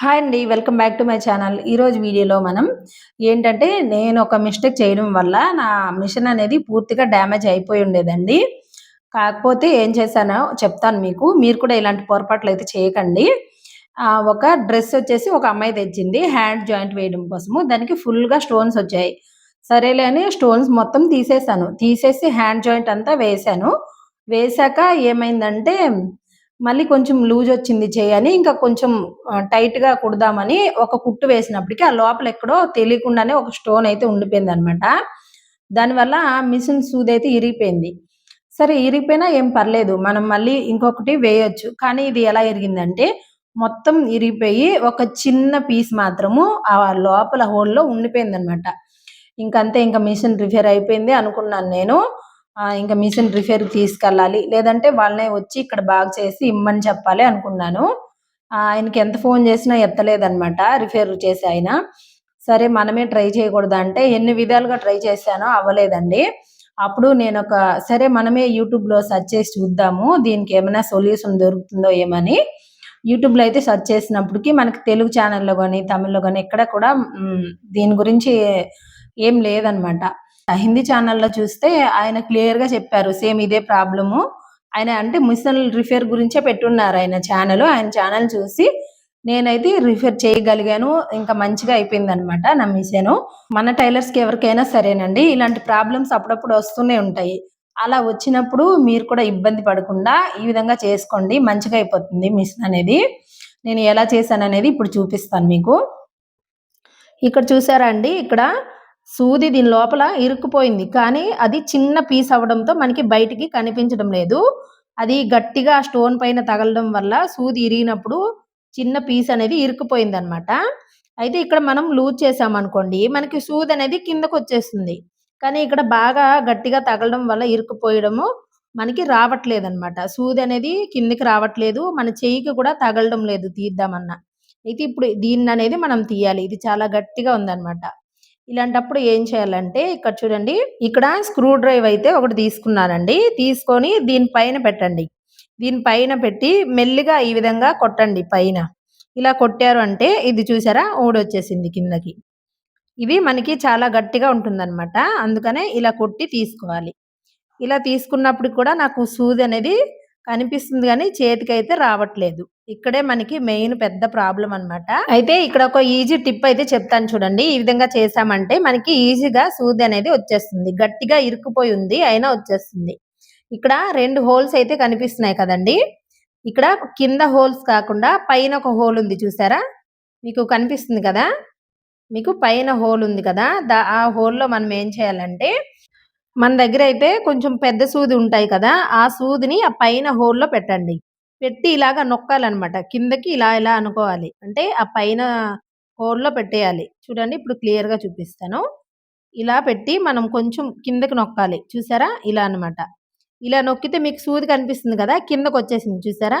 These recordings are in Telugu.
హాయ్ అండి welcome back to my channel. ఈరోజు వీడియోలో మనం ఏంటంటే నేను ఒక మిస్టేక్ చేయడం వల్ల నా మిషన్ అనేది పూర్తిగా డ్యామేజ్ అయిపోయి ఉండేదండి. కాకపోతే ఏం చేశానో చెప్తాను మీకు. మీరు కూడా ఇలాంటి పొరపాట్లు అయితే చేయకండి. ఒక డ్రెస్ వచ్చేసి ఒక అమ్మాయి తెచ్చింది హ్యాండ్ జాయింట్ వేయడం కోసము. దానికి ఫుల్గా స్టోన్స్ వచ్చాయి. సరేలే అని స్టోన్స్ మొత్తం తీసేసాను తీసేసి హ్యాండ్ జాయింట్ అంతా వేసాను వేశాక ఏమైందంటే మళ్ళీ కొంచెం లూజ్ వచ్చింది చేయని ఇంకా కొంచెం టైట్గా కుడదామని ఒక కుట్టు వేసినప్పటికీ ఆ లోపల ఎక్కడో తెలియకుండానే ఒక స్టోన్ అయితే ఉండిపోయింది అనమాట దానివల్ల మిషన్ సూది అయితే ఇరిగిపోయింది. సరే ఇరిగిపోయినా ఏం పర్లేదు మనం మళ్ళీ ఇంకొకటి వేయొచ్చు. కానీ ఇది ఎలా ఇరిగిందంటే మొత్తం ఇరిగిపోయి ఒక చిన్న పీస్ మాత్రము ఆ లోపల హోల్లో ఉండిపోయింది అనమాట ఇంకంతే ఇంకా మిషన్ రిపేర్ అయిపోయింది అనుకున్నాను నేను. ఇంకా మిషన్ రిపేర్ తీసుకెళ్ళాలి. లేదంటే వాళ్ళనే వచ్చి ఇక్కడ బాగా చేసి ఇమ్మని చెప్పాలి అనుకున్నాను. ఆయనకి ఎంత ఫోన్ చేసినా ఎత్తలేదనమాట రిపేర్ చేసి ఆయన. సరే మనమే ట్రై చేయకూడదు అంటే ఎన్ని విధాలుగా ట్రై చేశానో అవ్వలేదండి. అప్పుడు నేను ఒక సరే మనమే యూట్యూబ్లో సెర్చ్ చేసి చూద్దాము దీనికి ఏమైనా సొల్యూషన్ దొరుకుతుందో ఏమని. యూట్యూబ్లో అయితే సెర్చ్ చేసినప్పటికీ మనకి తెలుగు ఛానల్లో కానీ తమిళ్ళో కానీ ఎక్కడ కూడా దీని గురించి ఏం లేదనమాట హిందీ ఛానల్లో చూస్తే ఆయన క్లియర్గా చెప్పారు సేమ్ ఇదే ప్రాబ్లము. ఆయన అంటే మిషన్ రిఫేర్ గురించే పెట్టున్నారు ఆయన ఛానల్. ఆయన ఛానల్ చూసి నేనైతే రిఫేర్ చేయగలిగాను ఇంకా మంచిగా అయిపోయింది అనమాట నా మిషన్. మన టైలర్స్కి ఎవరికైనా సరేనండి ఇలాంటి ప్రాబ్లమ్స్ అప్పుడప్పుడు వస్తూనే ఉంటాయి. అలా వచ్చినప్పుడు మీరు కూడా ఇబ్బంది పడకుండా ఈ విధంగా చేసుకోండి మంచిగా అయిపోతుంది మిషన్ అనేది. నేను ఎలా చేశాను అనేది ఇప్పుడు చూపిస్తాను మీకు. ఇక్కడ చూసారా అండి ఇక్కడ సూది దీని లోపల ఇరుక్కుపోయింది. కానీ అది చిన్న పీస్ అవ్వడంతో మనకి బయటికి కనిపించడం లేదు. అది గట్టిగా స్టోన్ పైన తగలడం వల్ల సూది ఇరిగినప్పుడు చిన్న పీస్ అనేది ఇరుక్కుపోయింది అనమాట అయితే ఇక్కడ మనం లూజ్ చేసామనుకోండి మనకి సూది అనేది కిందకు వచ్చేస్తుంది కానీ ఇక్కడ బాగా గట్టిగా తగలడం వల్ల ఇరుక్కుపోయడము మనకి రావట్లేదు అనమాట సూది అనేది కిందకి రావట్లేదు మన చెయ్యికి కూడా తగలడం లేదు తీద్దామన్నా. అయితే ఇప్పుడు దీన్ని అనేది మనం తీయాలి. ఇది చాలా గట్టిగా ఉందన్నమాట ఇలాంటప్పుడు ఏం చేయాలంటే ఇక్కడ చూడండి ఇక్కడ స్క్రూ డ్రైవ్ అయితే ఒకటి తీసుకున్నానండి. తీసుకొని దీనిపైన పెట్టండి. దీనిపైన పెట్టి మెల్లిగా ఈ విధంగా కొట్టండి పైన. ఇలా కొట్టారు అంటే ఇది చూసారా? ఊడొచ్చేసింది కిందకి. ఇవి మనకి చాలా గట్టిగా ఉంటుందన్నమాట. అందుకనే ఇలా కొట్టి తీసుకోవాలి. ఇలా తీసుకున్నప్పుడు కూడా నాకు సూది అనేది కనిపిస్తుంది కానీ చేతికి అయితే రావట్లేదు. ఇక్కడే మనకి మెయిన్ పెద్ద ప్రాబ్లం అనమాట అయితే ఇక్కడ ఒక ఈజీ టిప్ అయితే చెప్తాను చూడండి. ఈ విధంగా చేసామంటే మనకి ఈజీగా సూది అనేది వచ్చేస్తుంది. గట్టిగా ఇరుక్కుపోయి ఉంది అయినా వచ్చేస్తుంది. ఇక్కడ రెండు హోల్స్ అయితే కనిపిస్తున్నాయి కదండి. ఇక్కడ కింద హోల్స్ కాకుండా పైన ఒక హోల్ ఉంది చూసారా? మీకు కనిపిస్తుంది కదా? మీకు పైన హోల్ ఉంది కదా? ఆ హోల్లో మనం ఏం చేయాలంటే మన దగ్గర అయితే కొంచెం పెద్ద సూది ఉంటాయి కదా ఆ సూదిని ఆ పైన హోల్లో పెట్టండి. పెట్టి ఇలాగ నొక్కాలన్నమాట. కిందకి ఇలా ఇలా అనుకోవాలి. అంటే ఆ పైన హోల్లో పెట్టేయాలి. చూడండి ఇప్పుడు క్లియర్గా చూపిస్తాను. ఇలా పెట్టి మనం కొంచెం కిందకి నొక్కాలి. చూసారా? ఇలా అనమాట ఇలా నొక్కితే మీకు సూది కనిపిస్తుంది కదా? కిందకు వచ్చేసింది. చూసారా?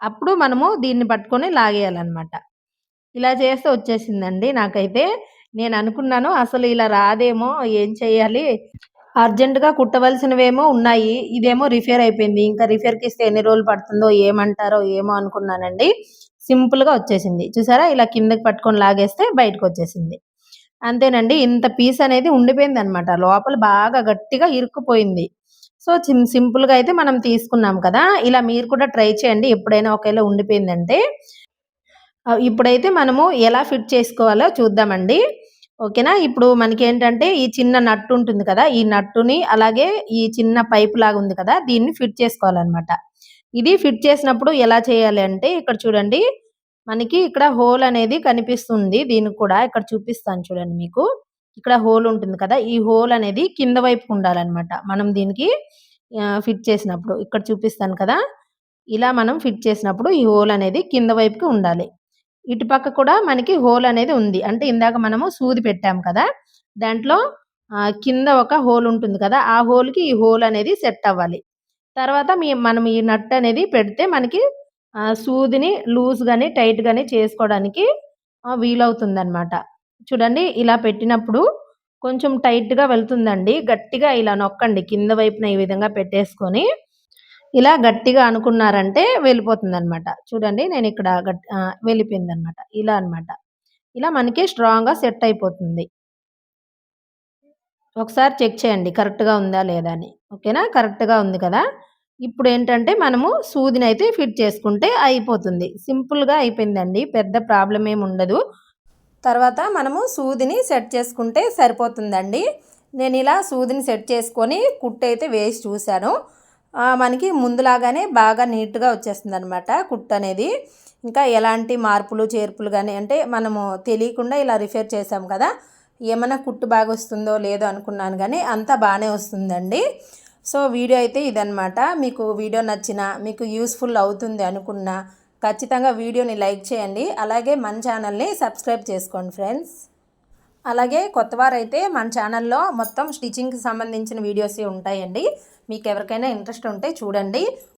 అప్పుడు మనము దీన్ని పట్టుకొని లాగేయాలన్నమాట. ఇలా చేస్తే వచ్చేసిందండి నాకైతే. నేను అనుకున్నాను అసలు ఇలా రాదేమో ఏం చేయాలి? అర్జెంటుగా కుట్టవలసినవేమో ఉన్నాయి. ఇదేమో రిఫేర్ అయిపోయింది. ఇంకా రిఫేర్కి ఇస్తే ఎన్ని రోజులు పడుతుందో ఏమంటారో ఏమో అనుకున్నానండి. సింపుల్గా వచ్చేసింది. చూసారా? ఇలా కిందకి పట్టుకొని లాగేస్తే బయటకు వచ్చేసింది. అంతేనండి. ఇంత పీస్ అనేది ఉండిపోయింది అనమాట లోపల బాగా గట్టిగా ఇరుక్కుపోయింది. సో సింపుల్గా అయితే మనం తీసుకున్నాం కదా. ఇలా మీరు కూడా ట్రై చేయండి. ఎప్పుడైనా ఒకవేళ ఉండిపోయిందంటే. ఇప్పుడైతే మనము ఎలా ఫిట్ చేసుకోవాలో చూద్దామండి. ఓకేనా? ఇప్పుడు మనకి ఏంటంటే ఈ చిన్న నట్టు ఉంటుంది కదా ఈ నట్టుని అలాగే ఈ చిన్న పైప్ లాగా ఉంది కదా దీన్ని ఫిట్ చేసుకోవాలన్నమాట. ఇది ఫిట్ చేసినప్పుడు ఎలా చేయాలి అంటే ఇక్కడ చూడండి మనకి ఇక్కడ హోల్ అనేది కనిపిస్తుంది దీనికి కూడా ఇక్కడ చూపిస్తాను చూడండి మీకు. ఇక్కడ హోల్ ఉంటుంది కదా ఈ హోల్ అనేది కింద వైపు ఉండాలన్నమాట. మనం దీనికి ఫిట్ చేసినప్పుడు ఇక్కడ చూపిస్తాను కదా ఇలా మనం ఫిట్ చేసినప్పుడు ఈ హోల్ అనేది కింద వైపుకి ఉండాలి. ఇటుపక్క కూడా మనకి హోల్ అనేది ఉంది. అంటే ఇందాక మనము సూది పెట్టాము కదా దాంట్లో కింద ఒక హోల్ ఉంటుంది కదా ఆ హోల్కి ఈ హోల్ అనేది సెట్ అవ్వాలి. తర్వాత మీ మనం ఈ నట్ అనేది పెడితే మనకి సూదిని లూజ్ కానీ టైట్ కానీ చేసుకోవడానికి వీలవుతుందనమాట చూడండి ఇలా పెట్టినప్పుడు కొంచెం టైట్గా వెళ్తుందండి. గట్టిగా ఇలా నొక్కండి. కింద వైపున ఈ విధంగా పెట్టేసుకొని ఇలా గట్టిగా అనుకున్నారంటే వెళ్ళిపోతుంది అనమాట చూడండి నేను ఇక్కడ గట్ వెళ్ళిపోయింది అనమాట ఇలా అనమాట ఇలా మనకి స్ట్రాంగ్గా సెట్ అయిపోతుంది. ఒకసారి చెక్ చేయండి కరెక్ట్గా ఉందా లేదా అని. ఓకేనా? కరెక్ట్గా ఉంది కదా? ఇప్పుడు ఏంటంటే మనము సూదిని అయితే ఫిట్ చేసుకుంటే అయిపోతుంది. సింపుల్గా అయిపోయిందండి. పెద్ద ప్రాబ్లం ఏమి ఉండదు. తర్వాత మనము సూదిని సెట్ చేసుకుంటే సరిపోతుందండి. నేను ఇలా సూదిని సెట్ చేసుకొని కుట్టు అయితే వేసి చూశాను. మనకి ముందులాగానే బాగా నీట్గా వచ్చేస్తుంది అనమాట కుట్టు అనేది. ఇంకా ఎలాంటి మార్పులు చేర్పులు కానీ అంటే మనము తెలియకుండా ఇలా రిఫేర్ చేసాం కదా ఏమైనా కుట్టు బాగా వస్తుందో లేదో అనుకున్నాను కానీ అంతా బాగానే వస్తుందండి. సో వీడియో అయితే ఇదనమాట మీకు వీడియో నచ్చిన మీకు యూస్ఫుల్ అవుతుంది అనుకున్నా ఖచ్చితంగా వీడియోని లైక్ చేయండి. అలాగే మన ఛానల్ని సబ్స్క్రైబ్ చేసుకోండి ఫ్రెండ్స్. అలాగే కొత్తవారైతే మన ఛానల్లో మొత్తం స్టిచ్చింగ్కి సంబంధించిన వీడియోస్ ఉంటాయండి. మీకు ఎవరికైనా ఇంట్రెస్ట్ ఉంటే చూడండి.